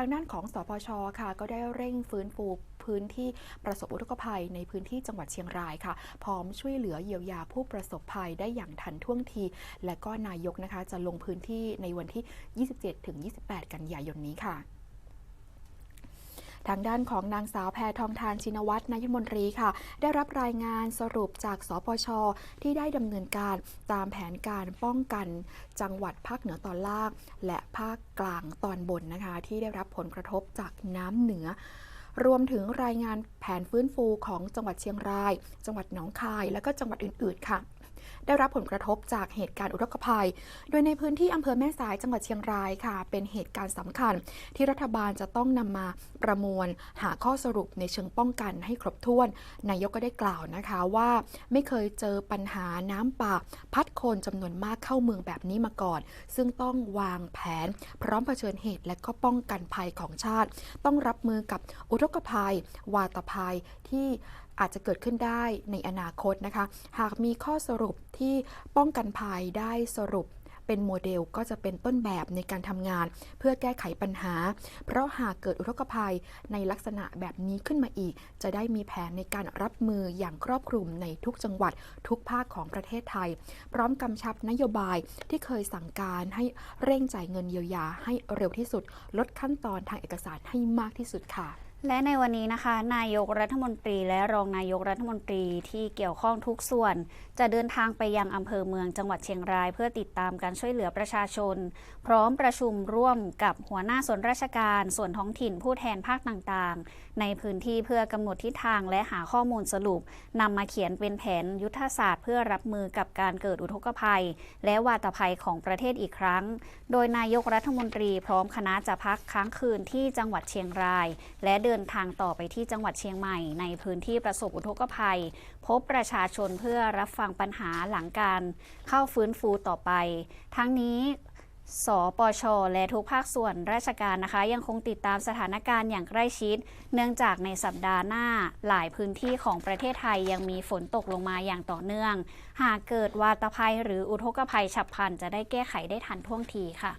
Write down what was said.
ทางด้านของสปชค่ะ ก็ได้เร่งฟื้นฟูพื้นที่ประสบอุทกภัยในพื้นที่จังหวัดเชียงรายค่ะ พร้อมช่วยเหลือเยียวยาผู้ประสบภัยได้อย่างทันท่วงที และก็นายกนะคะจะลงพื้นที่ในวันที่ 27-28 กันยายนนี้ค่ะ ทางด้านของนางสาวแพทองทานชินวัตรนายมนตรีค่ะ ได้รับรายงานสรุปจากสปช ที่ได้ดำเนินการตามแผนการป้องกัน จังหวัดภาคเหนือตอนล่าง และภาคกลางตอนบนนะคะ ที่ได้รับผลกระทบจากน้ำเหนือรวมถึงรายงานแผนฟื้นฟูของจังหวัดเชียงราย จังหวัดหนองคาย และก็จังหวัดอื่น ๆ ค่ะ ได้รับผลกระทบจากเหตุการณ์อุทกภัย โดยในพื้นที่อำเภอแม่สายจังหวัดเชียงรายค่ะ เป็นเหตุการณ์สำคัญ ที่รัฐบาลจะต้องนำมาประมวลหาข้อสรุปในเชิงป้องกันให้ครบถ้วน นายกก็ได้กล่าวนะคะว่าไม่เคยเจอปัญหาน้ำป่าพัดโคลนจำนวนมากเข้าเมืองแบบนี้มาก่อน ซึ่งต้องวางแผน พร้อมเผชิญเหตุและก็ป้องกันภัยของชาติ ต้องรับมือกับอุทกภัย วาตภัยที่อาจจะเกิดขึ้นได้ในอนาคตนะคะ หากมีข้อสรุปที่ป้องกันภัยได้สรุปเป็นโมเดลก็จะเป็นต้นแบบในการทำงาน เพื่อแก้ไขปัญหา เพราะหากเกิดอุทกภัยในลักษณะแบบนี้ขึ้นมาอีก จะได้มีแผนในการรับมืออย่างครอบคลุมในทุกจังหวัดทุกภาคของประเทศไทย พร้อมกำชับนโยบายที่เคยสั่งการให้เร่งจ่ายเงินเยียวยาให้เร็วที่สุด ลดขั้นตอนทางเอกสารให้มากที่สุดค่ะ และในวันนี้นะคะ นายกรัฐมนตรีและรองนายกรัฐมนตรีที่เกี่ยวข้องทุกส่วน จะเดินทางไปยังอำเภอเมืองจังหวัดเชียงราย เพื่อติดตามการช่วยเหลือประชาชน พร้อมประชุมร่วมกับหัวหน้าส่วนราชการ ส่วนท้องถิ่นผู้แทนภาคต่างๆ ในพื้นที่เพื่อกำหนดทิศทางและหาข้อมูลสรุปนำมาเขียนเป็นแผนยุทธศาสตร์ เพื่อรับมือกับการเกิดอุทกภัย และวาตภัยของประเทศอีกครั้ง โดยนายกรัฐมนตรี พร้อมคณะจะพักค้างคืนที่จังหวัดเชียงราย และเดินทางต่อไปที่จังหวัดเชียงใหม่ ในพื้นที่ประสบอุทกภัย พบประชาชนเพื่อรับฟังปัญหาหลังการเข้าฟื้นฟูต่อไป ทั้งนี้สปช และทุกภาคส่วนราชการนะคะ ยังคงติดตามสถานการณ์อย่างใกล้ชิด เนื่องจากในสัปดาห์หน้าหลายพื้นที่ของประเทศไทยยังมีฝนตกลงมาอย่างต่อเนื่อง หากเกิดวาตภัยหรืออุทกภัยฉับพลันจะได้แก้ไขได้ทันท่วงทีค่ะ